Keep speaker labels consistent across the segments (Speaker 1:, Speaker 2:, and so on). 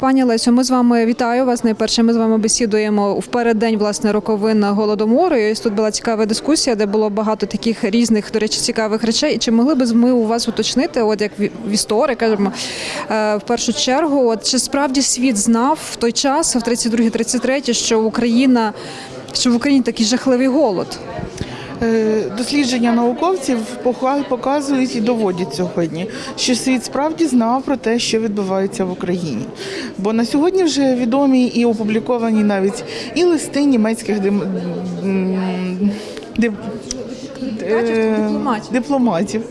Speaker 1: Пані Лесю, ми з вами вітаю вас. Найперше, ми з вами бесідуємо в переддень власне роковин голодомору. І ось тут була цікава дискусія, де було багато таких різних, до речі, цікавих речей. І чи могли б ми у вас уточнити, от як в історик, кажемо, е, в першу чергу, от чи справді світ знав в той час, в 32-33, що Україна, що в Україні такий жахливий голод?
Speaker 2: Е, Дослідження науковців показують і доводять сьогодні, що світ справді знав про те, що відбувається в Україні. Бо на сьогодні вже відомі і опубліковані навіть і листи німецьких дим... е,
Speaker 1: дипломатів.
Speaker 2: дипломатів,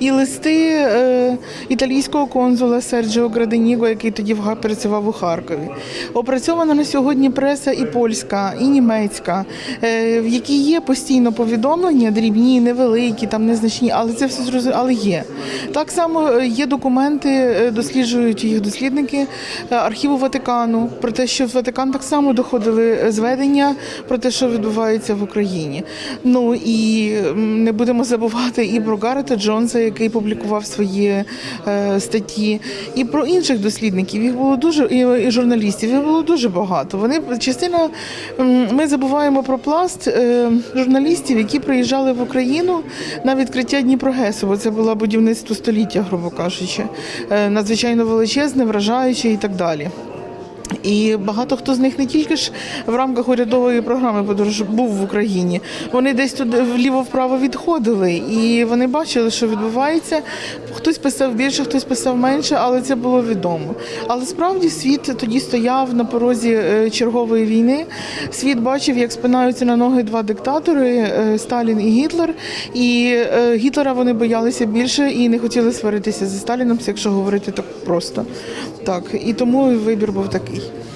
Speaker 2: і листи е, італійського консула Серджіо Граденіго, який тоді в працював у Харкові. Опрацьована на сьогодні преса і польська, і німецька, е, в якій є постійно повідомлення, дрібні, невеликі, там незначні, але це все зрозуміло, але є. Так само е, є документи, е, досліджують їх дослідники архіву Ватикану про те, що в Ватикан так само доходили зведення про те, що відбувається в Україні. Ну і не будемо забувати і про Гарета Джонса, який публікував свої е, статті, і про інших дослідників. Їх було дуже і, журналістів. Їх було дуже багато. Вони частина ми забуваємо про пласт е, журналістів, які приїжджали в Україну на відкриття Дніпрогесу, бо це було будівництво століття, грубо кажучи, Е, надзвичайно величезне, вражаюче і так далі. І багато хто з них не тільки ж в рамках урядової програми подорож був в Україні. Вони десь туди вліво-вправо відходили, і вони бачили, що відбувається. Хтось писав більше, хтось писав менше, але це було відомо. Але справді світ тоді стояв на порозі е, чергової війни. Світ бачив, як спинаються на ноги два диктатори е, Сталін і Гітлер. І е, Гітлера вони боялися більше і не хотіли сваритися зі Сталіном, якщо говорити так просто. Так, і тому вибір був такий.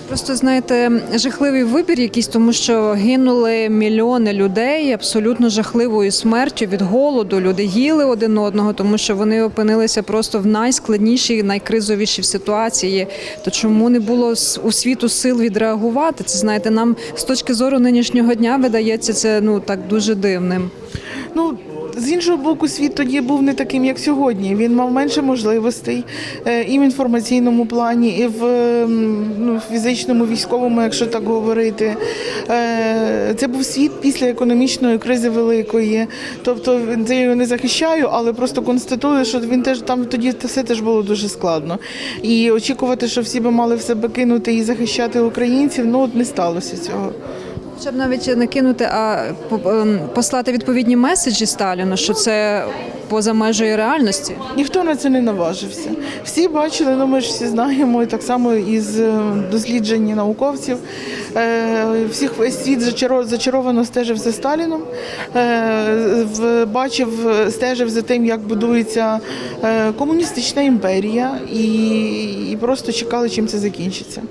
Speaker 1: Просто знаєте, жахливий вибір якийсь, тому що гинули мільйони людей абсолютно жахливою смертю від голоду. Люди їли один одного, тому що вони опинилися просто в найскладнішій, найкризовішій ситуації. То чому не було у світу сил відреагувати? Це знаєте, нам з точки зору нинішнього дня видається це ну так дуже дивним.
Speaker 2: Ну, з іншого боку, світ тоді був не таким, як сьогодні. Він мав менше можливостей е, і в інформаційному плані, і в ну, фізичному, військовому, якщо так говорити. Е, Це був світ після економічної кризи великої. Тобто це його не захищаю, але просто констатую, що він теж там тоді все теж було дуже складно. І очікувати, що всі би мали в себе кинути і захищати українців, ну от не сталося цього.
Speaker 1: Щоб навіть не кинути, а ем, послати відповідні меседжі Сталіну, що це поза межею реальності.
Speaker 2: Ніхто на це не наважився. Всі бачили, ну ми ж всі знаємо, і так само із е, досліджень науковців. Е, Всіх світ зачаро- зачаровано стежив за Сталіном, е, бачив, стежив за тим, як будується комуністична імперія, і просто чекали, чим це закінчиться.